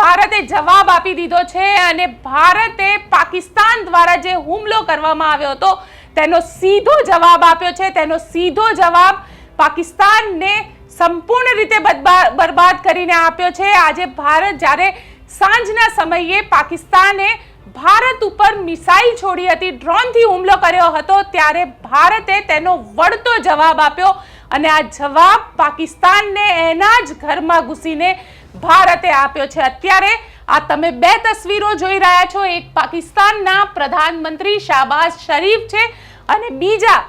ભારતે જવાબ આપી દીધો છે અને ભારતે પાકિસ્તાન દ્વારા જે હુમલો કરવામાં આવ્યો હતો, તેનો સીધો જવાબ આપ્યો છે. તેનો સીધો જવાબ પાકિસ્તાનને સંપૂર્ણ રીતે બરબાદ કરીને આપ્યો છે. આજે ભારત, જ્યારે સાંજના સમયે પાકિસ્તાને ભારત ઉપર મિસાઇલ છોડી હતી, ડ્રોનથી હુમલો કર્યો હતો, ત્યારે ભારતે તેનો વળતો જવાબ આપ્યો અને આ જવાબ પાકિસ્તાનને એના જ ઘરમાં ઘૂસીને ભારતે આપ્યો છે. અત્યારે આ તમે બે તસવીરો જોઈ રહ્યા છો. એક પાકિસ્તાનના પ્રધાનમંત્રી શાહબાઝ શરીફ છે અને બીજા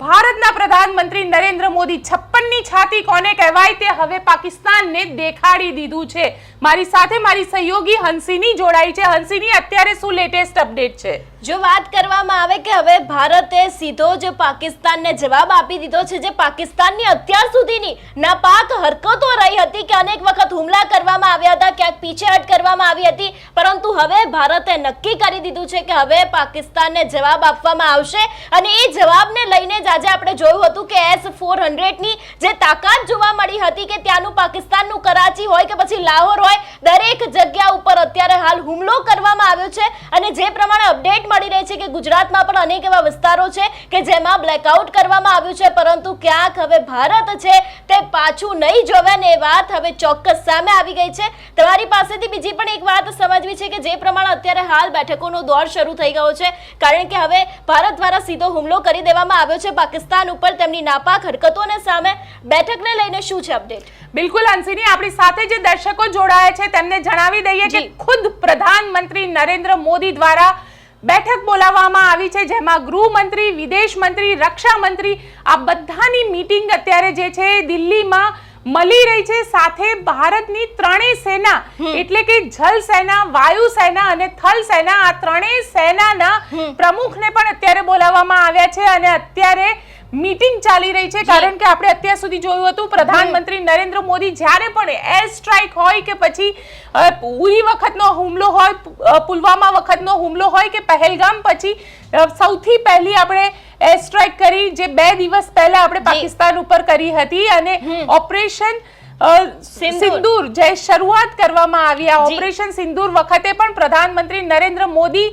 ભારતના પ્રધાનમંત્રી નરેન્દ્ર મોદી છપ્પનની છાતી કોને કહેવાય તે હવે પાકિસ્તાનને દેખાડી દીધું છે. મારી સાથે મારી સહયોગી હંસીની જોડાઈ છે. હંસીની અત્યારે શું લેટેસ્ટ અપડેટ છે? જો વાત કરવામાં આવે કે હવે ભારતે સીધો જ પાકિસ્તાનને જવાબ આપી દીધો છે, જે પાકિસ્તાનની અત્યાર સુધીની નાપાક હરકતો રહી હતી કે અનેક વખત હુમલા કરવામાં આવ્યા હતા, ક્યાંક પીછેહટ કરવામાં આવી હતી, પરંતુ હવે ભારતે નક્કી કરી દીધું છે કે હવે પાકિસ્તાનને જવાબ આપવામાં આવશે અને એ જવાબને લઈને જ આજે આપણે જોયું હતું કે એસ ફોર હંડ્રેડની જે તાકાત જોવા મળી હતી કે ત્યાંનું પાકિસ્તાનનું કરાચી હોય કે પછી લાહોર હોય, દરેક જગ્યા ઉપર અત્યારે હાલ હુમલો કરવામાં આવ્યો છે અને જે પ્રમાણે અપડેટ મળી રહી છે કે ગુજરાતમાં પણ અનેક એવા વિસ્તારો છે કે જેમાં બ્લેકઆઉટ કરવામાં આવ્યું છે પરંતુ ક્યાંક હવે ભારત છે તે પાછું નહીં જોવે ને એ વાત હવે ચોક્કસ સામે આવી ગઈ છે. તમારી પાસેથી બીજી પણ એક વાત સમજવી છે કે જે પ્રમાણે અત્યારે હાલ બેઠકોનો દોર શરૂ થઈ ગયો છે કારણ કે હવે ભારત દ્વારા સીધો હુમલો કરી દેવામાં આવ્યો છે. પાકિસ્તાન ઉપર તેમની નાપાક હરકતોને સામે બેઠકને લઈને શું છે અપડેટ બિલકુલ અંશીની આપણી સાથે જે દર્શકો જોડાયા છે તેમને જણાવી દઈએ કે ખુદ પ્રધાનમંત્રી નરેન્દ્ર મોદી દ્વારા બેઠક બોલાવવામાં આવી છે જેમાં ગૃહમંત્રી વિદેશ મંત્રી રક્ષા મંત્રી આ બધાની મીટિંગ અત્યારે જે છે દિલ્હીમાં મળી રહી છે. સાથે ભારતની ત્રણેય સેના એટલે કે જલ સેના વાયુ સેના અને થલ સેના આ ત્રણેય સેનાના પ્રમુખને પણ અત્યારે બોલાવવામાં આવ્યા છે અને અત્યારે મીટિંગ ચાલી રહી છે કારણ કે આપણે અત્યાર સુધી જોયું હતું પ્રધાનમંત્રી નરેન્દ્ર મોદી જ્યારે પણ એર સ્ટ્રાઇક હોય કે પછી ઉરી વખતનો હુમલો હોય પુલવામા વખતનો હુમલો હોય કે પહેલગામ પછી સૌથી પહેલી આપણે એર સ્ટ્રાઇક કરી જે બે દિવસ પહેલા આપણે પાકિસ્તાન ઉપર કરી હતી અને ઓપરેશન. સિંદૂર. જે શરૂઆત કરવામાં આવી આ ઓપરેશન સિંદૂર વખતે પણ પ્રધાનમંત્રી નરેન્દ્ર મોદી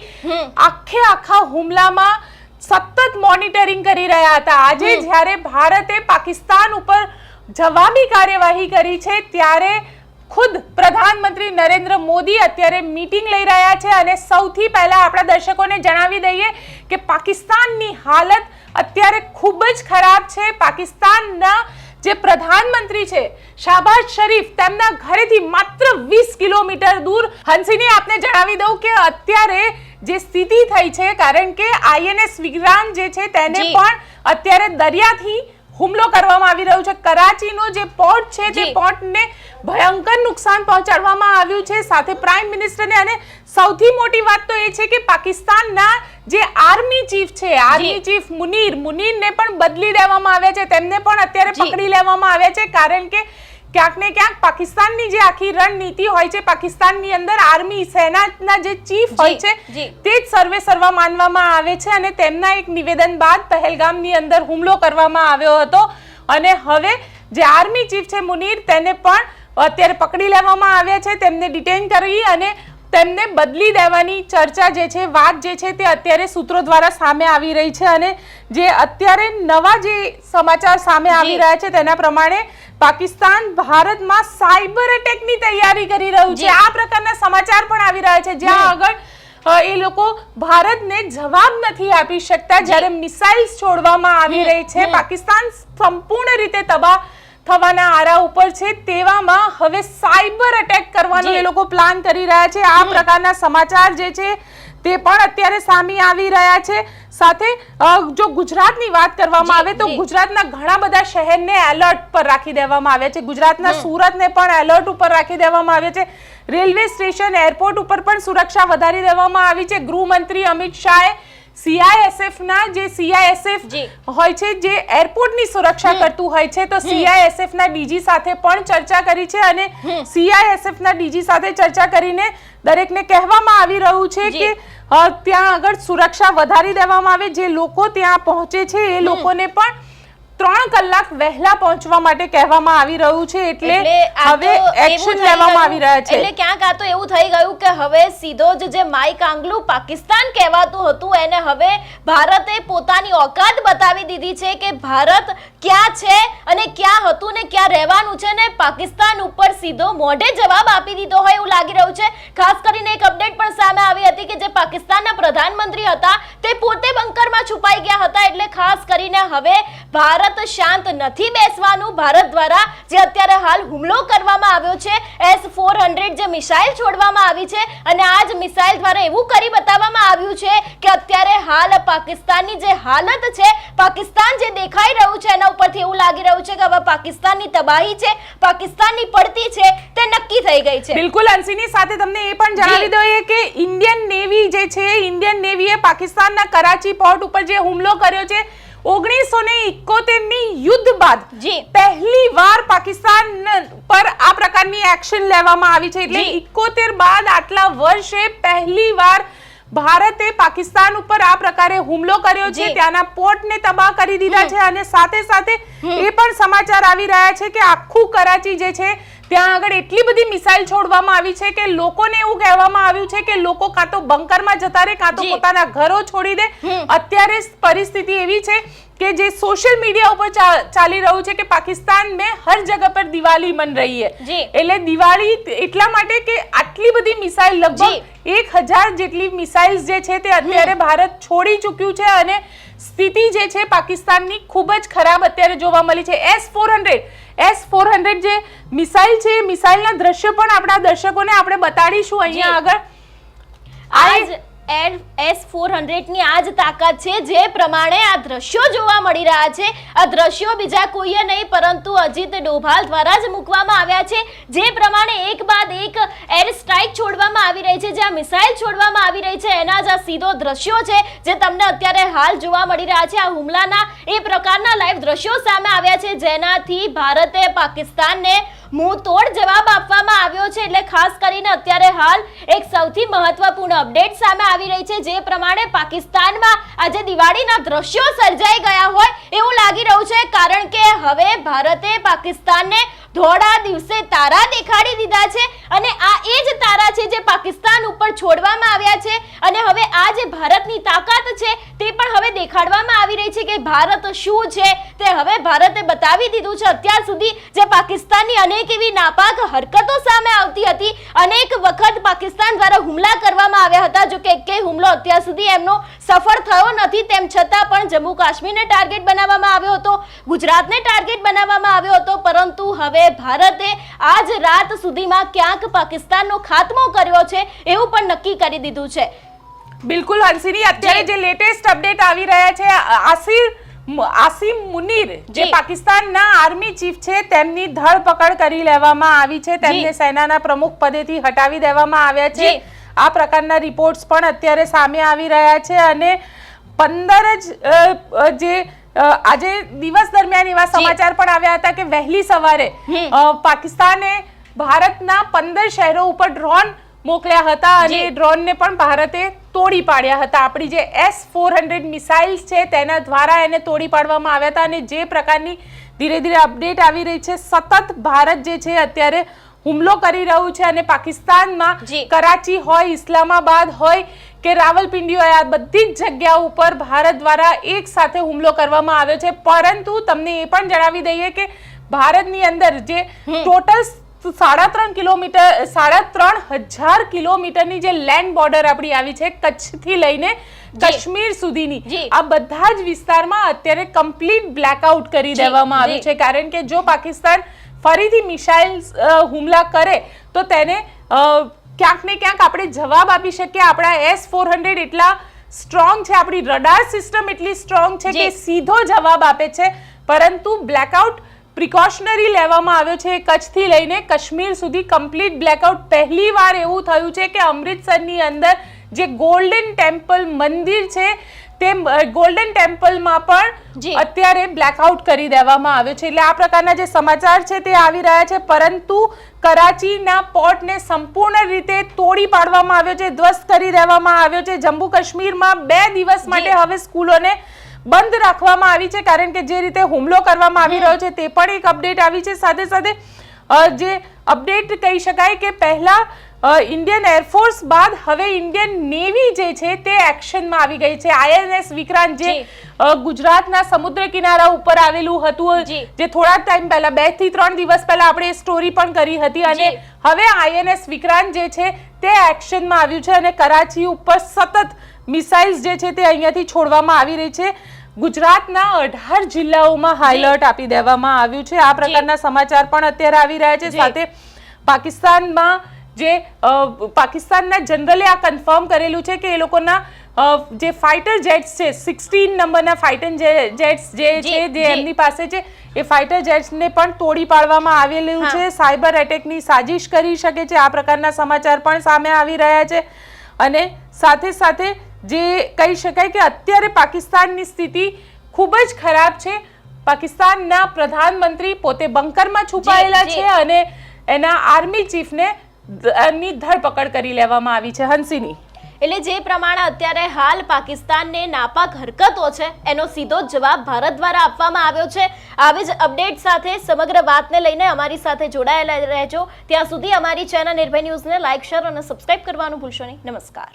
આખે આખા હુમલામાં સતત મોનિટરિંગ કરી રહ્યા હતા. આજે જ્યારે ભારતે પાકિસ્તાન ઉપર જવાબી કાર્યવાહી કરી છે ત્યારે ખુદ પ્રધાનમંત્રી નરેન્દ્ર મોદી અત્યારે મીટિંગ લઈ રહ્યા છે અને સૌથી પહેલા આપણા દર્શકોને જણાવી દઈએ કે પાકિસ્તાનની હાલત અત્યારે ખૂબ જ ખરાબ છે. પાકિસ્તાનના જે પ્રધાનમંત્રી છે શાહબાઝ શરીફ તેમના ઘરેથી માત્ર વીસ કિલોમીટર દૂર. હંસિની આપને જણાવી દઉં કે અત્યારે જે સ્થિતિ થઈ છે કારણ કે આઈએનએસ વિક્રાંત જે છે તેને પણ અત્યારે દરિયાથી હુમલો કરવામાં આવી રહ્યો છે. કરાચીનો જે પોર્ટ છે તે જી. પોર્ટને ભયંકર નુકસાન પહોંચાડવામાં આવ્યું છે. સાથે પ્રાઇમ મિનિસ્ટરને અને સૌથી મોટી વાત તો એ છે કે પાકિસ્તાનના જે આર્મી ચીફ છે આર્મી ચીફ મુનીર મુનીરને પણ બદલી દેવામાં આવ્યા છે. તેમને પણ અત્યારે પકડી લેવામાં આવ્યા છે કારણ કે ક્યાંક ને ક્યાંક પાકિસ્તાનની જે આખી રણનીતિ હોય છે પાકિસ્તાનની અંદર આર્મી સેનાના જે ચીફ હોય છે તે જ સર્વે સર્વા માનવામાં આવે છે અને તેમના એક નિવેદન બાદ પહેલગામની અંદર હુમલો કરવામાં આવ્યો હતો. અને હવે જે આર્મી ચીફ છે મુનીર તેને પણ અત્યારે પકડી લેવામાં આવ્યા છે તેમને ડિટેન કરી અને તેમને બદલી દેવાની ચર્ચા જે છે વાત જે છે તે અત્યારે સૂત્રો દ્વારા સામે આવી રહી છે અને જે અત્યારે નવા જે સમાચાર સામે આવી રહ્યા છે તેના પ્રમાણે પાકિસ્તાન ભારતમાં સાયબર અટેકની તૈયારી કરી રહ્યું છે. આ પ્રકારના સમાચાર પણ આવી રહ્યા છે. જ્યાં આગળ એ લોકો ભારતને જવાબ નથી આપી શકતા. જ્યારે મિસાઇલ્સ છોડવામાં આવી રહી છે. પાકિસ્તાન સંપૂર્ણ રીતે તબાહ થવાના આરા ઉપર છે તેવામાં હવે સાયબર એટેક કરવાનો એ લોકો પ્લાન કરી રહ્યા છે. આ પ્રકારના સમાચાર જે છે તે પણ અત્યારે સામે આવી રહ્યા છે. સાથે જો ગુજરાતની વાત કરવામાં આવે તો ગુજરાતના ઘણા બધા શહેરને એલર્ટ પર રાખી દેવામાં આવ્યા છે. ગુજરાતના સુરતને પણ એલર્ટ ઉપર રાખી દેવામાં આવ્યા છે. રેલવે સ્ટેશન એરપોર્ટ ઉપર પણ સુરક્ષા વધારી દેવામાં આવી છે. ગૃહમંત્રી અમિત શાહે સીઆઈએસએફ ના જે. સીઆઈએસએફ હોય છે જે એરપોર્ટની સુરક્ષા કરતું હોય છે તો સીઆઈએસએફ ના ડીજી સાથે પણ ચર્ચા કરી છે અને સીઆઈએસએફ ના ડીજી સાથે ચર્ચા કરીને દરેકને કહેવામાં આવી રહ્યું છે કે ત્યાં આગળ સુરક્ષા વધારી દેવામાં આવે જે લોકો ત્યાં પહોંચે છે એ લોકોને પણ ત્રણ કલાક વહેલા પહોંચવા માટે કહેવામાં આવી રહ્યું છે એટલે હવે એક્શન લેવામાં આવી રહ્યા છે. એટલે ક્યાંક આ તો એવું થઈ ગયું કે હવે સીધો જ જે માઇક આંગલું પાકિસ્તાન કહેવાતું હતું એને હવે ભારતે પોતાની ઓકાત બતાવી દીધી છે કે ભારત ક્યાં છે અને ક્યાં હતું ને ક્યાં રહેવાનું છે ને પાકિસ્તાન ઉપર સીધો મોઢે જવાબ આપી દીધો હોય એવું લાગી રહ્યું છે. ખાસ કરીને એક અપડેટ પણ સામે આવી હતી કે જે પાકિસ્તાનના પ્રધાનમંત્રી હતા તે પોતે બંકરમાં છુપાઈ ગયા હતા. એટલે ખાસ કરીને હવે ભારત શાંત નથી બેસવાનું. ભારત દ્વારા જે અત્યારે હાલ હુમલો કરવામાં આવ્યો છે એસ ફોર હંડ્રેડ જે મિસાઇલ છોડવામાં આવી છે અને આ જ મિસાઇલ દ્વારા એવું કરી બતાવવામાં આવ્યું છે કે અત્યારે હાલ પાકિસ્તાનની જે હાલત છે પાકિસ્તાન જે દેખાઈ રહ્યું છે એના ઉપરથી એવું લાગી રહ્યું છે કે હવે પાકિસ્તાનની તબાહી છે પાકિસ્તાનની પડતી છે તે નક્કી થઈ ગઈ છે. બિલકુલ અંશીની સાથે તમને એ પણ જણાવી દઈએ કે ઇન્ડિયન નેવી જે છે ઇન્ડિયન નેવીએ પાકિસ્તાનના કરાચી પોર્ટ ઉપર જે હુમલો કર્યો છે ઓગણીસો ને ની યુદ્ધ બાદ જી. પહેલી વાર પાકિસ્તાન પર આ પ્રકારની એક્શન લેવામાં આવી છે. એટલે. ઇકોતેર બાદ આટલા વર્ષે પહેલી વાર ભારતે પાકિસ્તાન ઉપર આ પ્રકારે હુમલો કર્યો છે. ત્યાંના પોર્ટને તબાહ કરી દીધા છે અને સાથે સાથે એ પણ સમાચાર આવી રહ્યા છે કે આખું કરાચી જે છે ત્યાં આગળ એટલી બધી મિસાઇલ છોડવામાં આવી છે કે લોકોને એવું કહેવામાં આવ્યું છે કે લોકો કાં તો બંકરમાં જતા રહે કાં તો પોતાના ઘરો છોડી દે. અત્યારે પરિસ્થિતિ એવી છે કે જે સોશિયલ મીડિયા ઉપર ચાલી રહ્યું છે કે પાકિસ્તાન મેં હર જગ્યા પર દિવાળી મન રહી હે. એટલે દિવાળી એટલા માટે કે આટલી બધી મિસાઇલ લગભગ એક હજાર જેટલી મિસાઇલ જે છે તે અત્યારે ભારત છોડી ચૂક્યું છે અને સ્થિતિ જે છે પાકિસ્તાનની ખૂબ જ ખરાબ અત્યારે જોવા મળી છે. S four hundred S four hundred જે મિસાઇલ છે એ મિસાઇલના દ્રશ્ય પણ આપણા દર્શકોને આપણે બતાડીશું અહીંયા આગળ. આ એસ ફોર હંડ્રેડની આ જ તાકાત છે, જે પ્રમાણે આ દ્રશ્યો જોવા મળી રહ્યા છે. આ દ્રશ્યો બીજા કોઈએ નહીં, પરંતુ અજીત ડોભાલ દ્વારા જ મૂકવામાં આવ્યા છે. જે પ્રમાણે એક બાદ એક એર સ્ટ્રાઇક છોડવામાં આવી રહી છે, જ્યાં મિસાઇલ છોડવામાં આવી રહી છે. એના જ આ સીધો દ્રશ્યો છે, જે તમને અત્યારે હાલ જોવા મળી રહ્યા છે. આ હુમલાના એ પ્રકારના લાઈવ દ્રશ્યો સામે આવ્યા છે, જેનાથી ભારતે પાકિસ્તાનને તોડ જવાબ આપવામાં આવ્યો છે એટલે ખાસ કરીને અત્યારે હાલ એક સૌથી મહત્વપૂર્ણ અપડેટ સામે આવી રહી છે. જે પ્રમાણે પાકિસ્તાનમાં આજે દિવાળીના દ્રશ્યો સર્જાઈ ગયા હોય એવું લાગી રહ્યું છે. કારણ કે હવે ભારતે પાકિસ્તાનને ધોળા દિવસે તારા દેખાડી દીધા છે અને આ એ જ તારા છે જે પાકિસ્તાન ઉપર છોડવામાં આવ્યા છે અને હવે આ જે ભારતની તાકાત છે તે પણ હવે દેખાડવામાં આવી રહી છે કે ભારત શું છે તે હવે ભારતે બતાવી દીધું છે. અત્યાર સુધી જે પાકિસ્તાનની અનેક એવી નાપાક હરકતો સામે આવતી હતી, અનેક વખત પાકિસ્તાન દ્વારા હુમલા કરવામાં આવ્યા હતા. જો કે એકેય હુમલો અત્યાર સુધી એમનો સફળ થયો નથી, તેમ છતાં પણ જમ્મુ કાશ્મીરને ટાર્ગેટ બનાવવામાં આવ્યો હતો, ગુજરાતને ટાર્ગેટ બનાવવામાં આવ્યો હતો, પરંતુ હવે ભારતે આજ રાત સુધીમાં ક્યાંક પાકિસ્તાનનો ખાત્મો કર્યો છે એવું પણ નક્કી કરી દીધું છે. બિલકુલ હંસિની અત્યારે જે લેટેસ્ટ અપડેટ આવી રહ્યા છે આસિર આસિમ મુનીર જે પાકિસ્તાનના આર્મી ચીફ છે તેમની ધરપકડ કરી લેવામાં આવી છે. તેમને સેનાના પ્રમુખ પદેથી હટાવી દેવામાં આવ્યા છે. આ પ્રકારના રિપોર્ટ્સ પણ અત્યારે સામે આવી રહ્યા છે અને પંદર જ જે આજે દિવસ દરમિયાન એવા સમાચાર પણ આવ્યા હતા કે વહેલી સવારે પાકિસ્તાને ભારતના પંદર શહેરો ઉપર ડ્રોન મોકલ્યા હતા અને ડ્રોનને પણ ભારતે તોડી પાડ્યા હતા. આપણી જે એસ ફોર હંડ્રેડ મિસાઇલ્સ છે તેના દ્વારા એને તોડી પાડવામાં આવ્યા હતા અને જે પ્રકારની ધીરે ધીરે અપડેટ આવી રહી છે સતત ભારત જે છે અત્યારે હુમલો કરી રહ્યું છે અને પાકિસ્તાનમાં કરાચી હોય ઇસ્લામાબાદ હોય કે રાવલપિંડીઓ આ બધી જ જગ્યા ઉપર ભારત દ્વારા એક સાથે હુમલો કરવામાં આવ્યો છે. પરંતુ તમને એ પણ જણાવી દઈએ કે ભારતની અંદર જે ટોટલ સાડા ત્રણ કિલોમીટર સાડા ત્રણ હજાર કિલોમીટરની જે લેન્ડ બોર્ડર આપણી આવી છે કચ્છથી લઈને કાશ્મીર સુધીની. આ બધા જ વિસ્તારમાં અત્યારે કમ્પ્લીટ બ્લેકઆઉટ કરી દેવામાં આવ્યું છે. કારણ કે જો પાકિસ્તાન ફરીથી મિસાઇલ હુમલા કરે તો તેને ક્યાંક ને ક્યાંક આપણે જવાબ આપી શકીએ. આપણા એસ ફોર હંડ્રેડ એટલા સ્ટ્રોંગ છે. આપણી રડાર સિસ્ટમ એટલી સ્ટ્રોંગ છે કે સીધો જવાબ આપે છે. પરંતુ બ્લેકઆઉટ પ્રિકોશનરી લેવામાં આવ્યો છે. કચ્છથી લઈને કાશ્મીર સુધી કમ્પ્લીટ બ્લેકઆઉટ પહેલી વાર એવું થયું છે કે અમૃતસરની અંદર જે ગોલ્ડન ટેમ્પલ મંદિર છે તે ગોલ્ડન ટેમ્પલમાં પણ. અત્યારે બ્લેકઆઉટ કરી દેવામાં આવ્યો છે. એટલે આ પ્રકારના જે સમાચાર છે તે આવી રહ્યા છે. પરંતુ કરાચીના પોર્ટને સંપૂર્ણ રીતે તોડી પાડવામાં આવ્યો છે ધ્વસ્ત કરી દેવામાં આવ્યો છે. જમ્મુ કાશ્મીરમાં બે દિવસ માટે હવે સ્કૂલોને બંધ રાખવામાં આવી છે કારણ કે જે રીતે હુમલો કરવામાં આવી રહ્યો છે તે પણ એક અપડેટ આવી છે. સાથે સાથે જે અપડેટ કહી શકાય કે પહેલા ઇન્ડિયન એરફોર્સ બાદ હવે ઇન્ડિયન નેવી જે છે તે એક્શનમાં આવી ગઈ છે. આઈએનએસ વિક્રાંત જે ગુજરાતના સમુદ્ર કિનારા ઉપર આવેલું હતું જે. થોડા ટાઈમ પહેલા બેથી ત્રણ દિવસ પહેલા આપણે સ્ટોરી પણ કરી હતી અને હવે આઈએનએસ વિક્રાંત જે છે તે એક્શનમાં આવ્યું છે અને કરાચી ઉપર સતત મિસાઇલ્સ જે છે તે અહીંયાથી છોડવામાં આવી રહી છે. ગુજરાતના અઢાર જિલ્લાઓમાં હાઈલર્ટ આપી દેવામાં આવ્યું છે. આ પ્રકારના સમાચાર પણ અત્યારે આવી રહ્યા છે. સાથે પાકિસ્તાનમાં જે પાકિસ્તાનના જનરલે આ કન્ફર્મ કરેલું છે કે એ લોકોના જે ફાઇટર જેટ્સ છે સિક્સટીન નંબરના ફાઇટર જેટ્સ જે છે જે એમની પાસે છે એ ફાઇટર જેટ્સને પણ તોડી પાડવામાં આવેલું છે. સાયબર એટેકની સાજિશ કરી શકે છે. આ પ્રકારના સમાચાર પણ સામે આવી રહ્યા છે. અને સાથે સાથે જે કહી શકાય કે અત્યારે પાકિસ્તાનની સ્થિતિ ખૂબ જ ખરાબ છે. પાકિસ્તાનના પ્રધાનમંત્રી પોતે બંકરમાં છુપાયેલા છે અને એના આર્મી ચીફને ની ધરપકડ કરી લેવામાં આવી છે હંસીની. એટલે જે પ્રમાણે અત્યારે હાલ પાકિસ્તાનને નાપાક હરકતો છે, એનો સીધો જવાબ ભારત દ્વારા આપવામાં આવ્યો છે. આવી જ અપડેટ સાથે સમગ્ર વાતને લઈને અમારી સાથે જોડાયેલા રહેજો. ત્યાં સુધી અમારી ચેનલ નિર્ભય ન્યૂઝને લાઇક શેર અને સબસ્ક્રાઇબ કરવાનું ભૂલશો નહીં. નમસ્કાર.